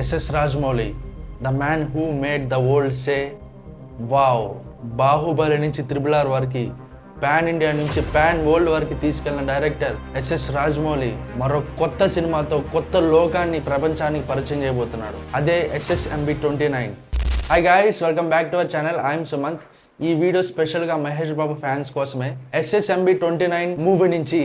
SS Rajamouli the man who made the world say wow Baahubali నుంచి triple R వరకు pan India నుంచి pan world వరకు తీసుకెళ్ళిన director SS Rajamouli మరో కొత్త సినిమాతో కొత్త లోకాన్ని ప్రపంచానికి పరిచయం చేయబోతున్నాడు. అదే SSMB twenty nine. Hi guys welcome back to our channel I'm Sumanth ఈ వీడియో స్పెషల్గా మహేష్ బాబు ఫ్యాన్స్ కోసమే ఎస్ఎస్ఎంబి ట్వంటీ నైన్ మూవీ నుంచి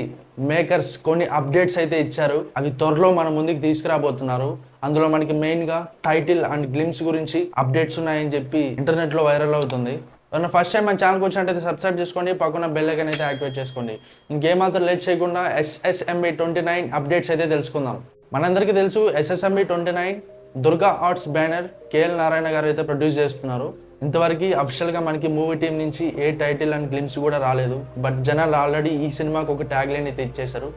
మేకర్స్ కొన్ని అప్డేట్స్ అయితే ఇచ్చారు. అవి త్వరలో మన ముందుకు తీసుకురాబోతున్నారు. అందులో మనకి మెయిన్గా టైటిల్ అండ్ గ్లిమ్స్ గురించి అప్డేట్స్ ఉన్నాయని చెప్పి ఇంటర్నెట్లో వైరల్ అవుతుంది. ఎవరైనా ఫస్ట్ టైం మన ఛానల్కి వచ్చినట్టయితే సబ్స్క్రైబ్ చేసుకోండి పక్కన బెల్ ఐకన్ అయితే యాక్టివేట్ చేసుకోండి. ఇంకేమాత్రం లేట్ చేయకుండా ఎస్ఎస్ఎంబి ట్వంటీ నైన్ అప్డేట్స్ అయితే తెలుసుకుందాం. మనందరికీ తెలుసు SSMB twenty nine Durga arts banner KL Narayana garu అయితే ప్రొడ్యూస్ చేస్తున్నారు. ఇంతవరకు అఫిషియల్గా మనకి మూవీ టీం నుంచి ఏ టైటిల్ అండ్ గ్లిమ్స్ కూడా రాలేదు. బట్ జనాలు ఆల్రెడీ ఈ సినిమాకి ఒక ట్యాగ్ లైన్ అయితే ఇచ్చేశారు.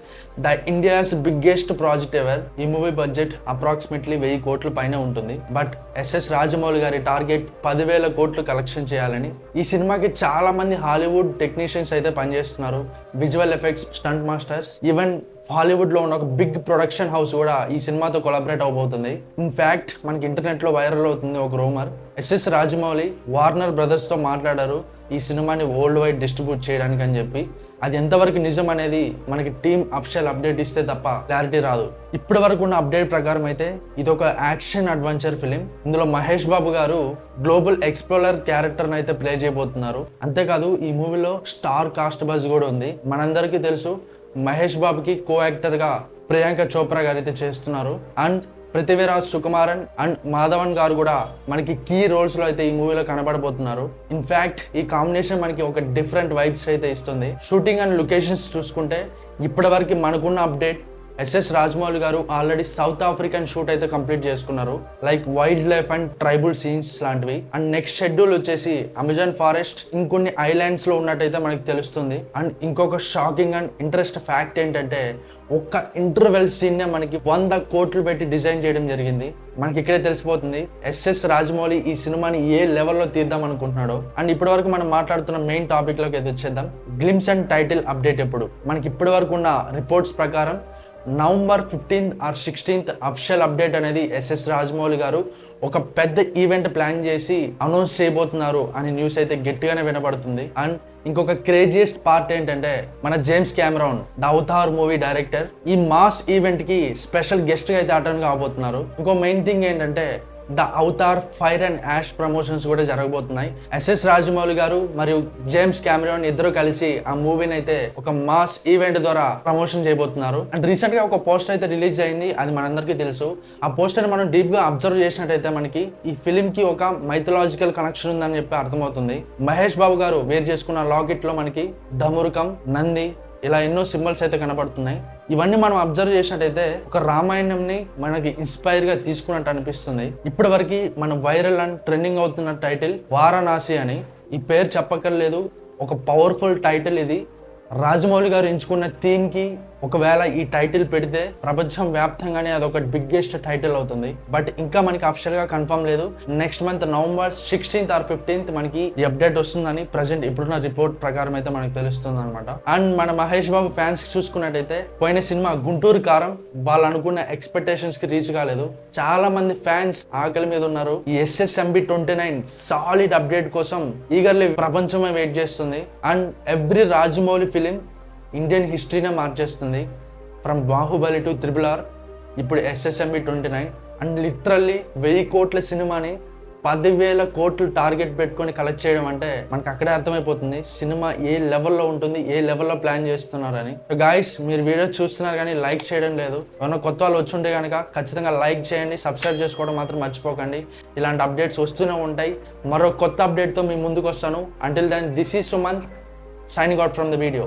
The India's biggest project ever ఈ మూవీ బడ్జెట్ అప్రాక్సిమేట్లీ వెయ్యి కోట్ల పైన ఉంటుంది. బట్ ఎస్ఎస్ రాజమౌళి గారి టార్గెట్ పదివేల కోట్లు కలెక్షన్ చేయాలని. ఈ సినిమాకి చాలా మంది హాలీవుడ్ టెక్నీషియన్స్ అయితే పనిచేస్తున్నారు. Visual effects stunt masters even హాలీవుడ్లో ఉన్న ఒక బిగ్ ప్రొడక్షన్ హౌస్ కూడా ఈ సినిమాతో కొలాబరేట్ అవబోతుంది. ఇన్ఫ్యాక్ట్ మనకి ఇంటర్నెట్లో వైరల్ అవుతుంది ఒక రూమర్ ఎస్ఎస్ రాజమౌళి వార్నర్ బ్రదర్స్తో మాట్లాడారు ఈ సినిమాని వరల్డ్ వైడ్ డిస్ట్రిబ్యూట్ చేయడానికి అని చెప్పి. అది ఎంతవరకు నిజం అనేది మనకి టీం అఫిషియల్ అప్డేట్ ఇస్తే తప్ప క్లారిటీ రాదు. ఇప్పటి వరకు ఉన్న అప్డేట్ ప్రకారం అయితే ఇది ఒక యాక్షన్ అడ్వెంచర్ ఫిలిం ఇందులో Mahesh Babu garu global explorer character అయితే ప్లే చేయబోతున్నారు. అంతేకాదు ఈ మూవీలో స్టార్ కాస్ట్ బజ్ కూడా ఉంది. మనందరికీ తెలుసు మహేష్ బాబుకి కో యాక్టర్గా ప్రియాంక చోప్రా గారు అయితే చేస్తున్నారు. అండ్ పృథ్వీరాజ్ సుకుమారన్ అండ్ మాధవన్ గారు కూడా మనకి కీ రోల్స్లో అయితే ఈ మూవీలో కనబడబోతున్నారు. ఇన్ఫ్యాక్ట్ ఈ కాంబినేషన్ మనకి ఒక డిఫరెంట్ వైబ్స్ అయితే ఇస్తుంది. షూటింగ్ అండ్ లొకేషన్స్ చూసుకుంటే ఇప్పటివరకు మనకున్న update SS Rajamouli garu already South African shoot అయితే కంప్లీట్ చేసుకున్నారు. Like wildlife and tribal scenes లాంటివి. అండ్ నెక్స్ట్ షెడ్యూల్ వచ్చేసి అమెజాన్ ఫారెస్ట్ ఇంకొన్ని ఐలాండ్స్లో ఉన్నట్టయితే మనకి తెలుస్తుంది. అండ్ ఇంకొక షాకింగ్ అండ్ ఇంట్రెస్ట్ ఫ్యాక్ట్ ఏంటంటే ఒక్క ఇంటర్వెల్ సీన్నే మనకి వంద కోట్లు పెట్టి డిజైన్ చేయడం జరిగింది. మనకి ఇక్కడే తెలిసిపోతుంది ఎస్ఎస్ రాజమౌళి ఈ సినిమాని ఏ లెవెల్లో తీద్దాం అనుకుంటున్నాడో. అండ్ ఇప్పటి వరకు మనం మాట్లాడుతున్న మెయిన్ టాపిక్లోకి అయితే వచ్చేద్దాం. గ్లిమ్స్ అండ్ టైటిల్ అప్డేట్ ఎప్పుడు? మనకి ఇప్పటి వరకు ఉన్న రిపోర్ట్స్ ప్రకారం November fifteenth or sixteenth official update అనేది ఎస్ఎస్ రాజమౌళి గారు ఒక పెద్ద ఈవెంట్ ప్లాన్ చేసి అనౌన్స్ చేయబోతున్నారు అనే న్యూస్ అయితే గట్టిగానే వినపడుతుంది. అండ్ ఇంకొక క్రేజియస్ట్ పార్ట్ ఏంటంటే మన James Cameron the Avatar movie director ఈ మాస్ ఈవెంట్కి స్పెషల్ గెస్ట్గా అయితే అటెండ్ కాబోతున్నారు. ఇంకో మెయిన్ థింగ్ ఏంటంటే the Avatar fire and ash promotions కూడా జరగబోతున్నాయి. ఎస్ఎస్ రాజమౌళి గారు మరియు జేమ్స్ కెమెరాన్ ఇద్దరు కలిసి ఆ మూవీని అయితే ఒక మాస్ ఈవెంట్ ద్వారా ప్రమోషన్ చేయబోతున్నారు. అండ్ రీసెంట్గా ఒక పోస్టర్ అయితే రిలీజ్ అయింది అది మనందరికీ తెలుసు. ఆ పోస్టర్ మనం డీప్గా అబ్జర్వ్ చేసినట్టయితే మనకి ఈ ఫిలిం కి ఒక మైథలాజికల్ కనెక్షన్ ఉందని చెప్పి అర్థమవుతుంది. మహేష్ బాబు గారు వేర్ చేసుకున్న లాకెట్లో మనకి డమురుకం నంది ఇలా ఎన్నో సింబల్స్ అయితే కనబడుతున్నాయి ఇవన్నీ మనం అబ్జర్వ్ చేసినట్టయితే ఒక రామాయణంని మనకి ఇన్స్పైర్గా తీసుకున్నట్టు అనిపిస్తుంది. ఇప్పటి వరకు మన వైరల్ అండ్ ట్రెండింగ్ అవుతున్న టైటిల్ వారణాసి అని. ఈ పేరు చెప్పక్కర్లేదు. ఒక పవర్ఫుల్ టైటిల్ ఇది. రాజమౌళి గారు ఎంచుకున్న థీమ్కి ఒకవేళ ఈ టైటిల్ పెడితే ప్రపంచం వ్యాప్తంగానే అదొక బిగ్గెస్ట్ టైటిల్ అవుతుంది. బట్ ఇంకా మనకి అఫిషియల్గా కన్ఫర్మ్ లేదు. Next month November sixteenth or fifteenth మనకి ఈ అప్డేట్ వస్తుందని ప్రజెంట్ ఇప్పుడున్న రిపోర్ట్ ప్రకారం అయితే మనకి తెలుస్తుంది అనమాట అండ్ మన మహేష్ బాబు ఫ్యాన్స్ చూసుకున్నట్టయితే పోయిన సినిమా గుంటూరు కారం వాళ్ళు అనుకున్న ఎక్స్పెక్టేషన్స్కి రీచ్ కాలేదు. చాలా మంది ఫ్యాన్స్ ఆకలి మీద ఉన్నారు. ఈ SSMB twenty nine solid update కోసం ఈగర్లీ ప్రపంచమే వెయిట్ చేస్తుంది. And every Rajamouli film Indian హిస్టరీనే మార్చేస్తుంది from Baahubali to triple R ఇప్పుడు SSMB twenty nine and literally వెయ్యి కోట్ల సినిమాని పదివేల కోట్లు టార్గెట్ పెట్టుకొని కలెక్ట్ చేయడం అంటే మనకు అక్కడే అర్థమైపోతుంది. సినిమా ఏ లెవెల్లో ఉంటుంది ఏ లెవెల్లో ప్లాన్ చేస్తున్నారని. గాయస్ మీరు వీడియో చూస్తున్నారు కానీ లైక్ చేయడం లేదు. ఏమైనా కొత్త వాళ్ళు వచ్చి ఉంటే కనుక ఖచ్చితంగా లైక్ చేయండి సబ్స్క్రైబ్ చేసుకోవడం మాత్రం మర్చిపోకండి. ఇలాంటి అప్డేట్స్ వస్తూనే ఉంటాయి. మరో కొత్త అప్డేట్తో మీ ముందుకు వస్తాను. Until then this is Sumanth signing out from the video